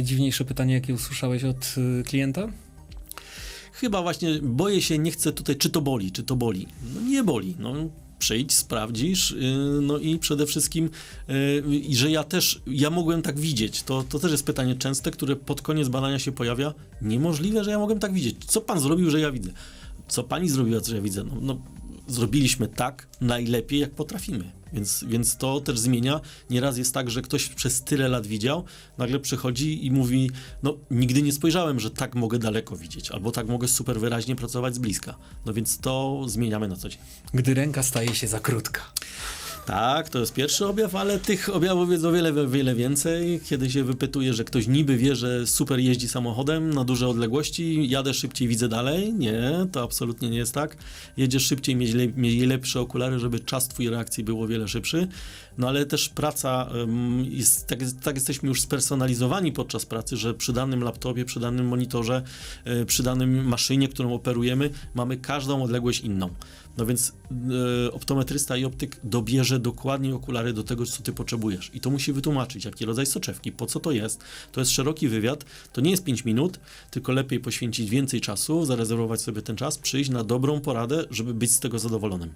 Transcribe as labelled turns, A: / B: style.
A: najdziwniejsze pytanie, jakie usłyszałeś od y, klienta?
B: Chyba właśnie boję się, nie chcę tutaj, czy to boli, czy to boli. No nie boli, no przyjdź, sprawdzisz, yy, no i przede wszystkim, i że ja też, ja mogłem tak widzieć, to, to też jest pytanie częste, które pod koniec badania się pojawia. Niemożliwe, że ja mogłem tak widzieć. Co pan zrobił, że ja widzę? Co pani zrobiła, że ja widzę? No, no zrobiliśmy tak najlepiej, jak potrafimy. Więc, więc to też zmienia. Nieraz jest tak, że ktoś przez tyle lat widział, nagle przychodzi i mówi, no nigdy nie spojrzałem, że tak mogę daleko widzieć, albo tak mogę super wyraźnie pracować z bliska. No więc to zmieniamy na co dzień.
A: Gdy ręka staje się za krótka.
B: Tak, to jest pierwszy objaw, ale tych objawów jest o wiele, wiele więcej. Kiedy się wypytuje, że ktoś niby wie, że super jeździ samochodem na duże odległości, jadę szybciej, widzę dalej. Nie, to absolutnie nie jest tak. Jedziesz szybciej, mieć, le, mieć lepsze okulary, żeby czas twój reakcji był o wiele szybszy. No ale też praca, jest, tak, tak jesteśmy już spersonalizowani podczas pracy, że przy danym laptopie, przy danym monitorze, y, przy danym maszynie, którą operujemy, mamy każdą odległość inną. No więc y, optometrysta i optyk dobierze dokładnie okulary do tego, co ty potrzebujesz. I to musi wytłumaczyć, jaki rodzaj soczewki, po co to jest. To jest szeroki wywiad, to nie jest 5 minut, tylko lepiej poświęcić więcej czasu, zarezerwować sobie ten czas, przyjść na dobrą poradę, żeby być z tego zadowolonym.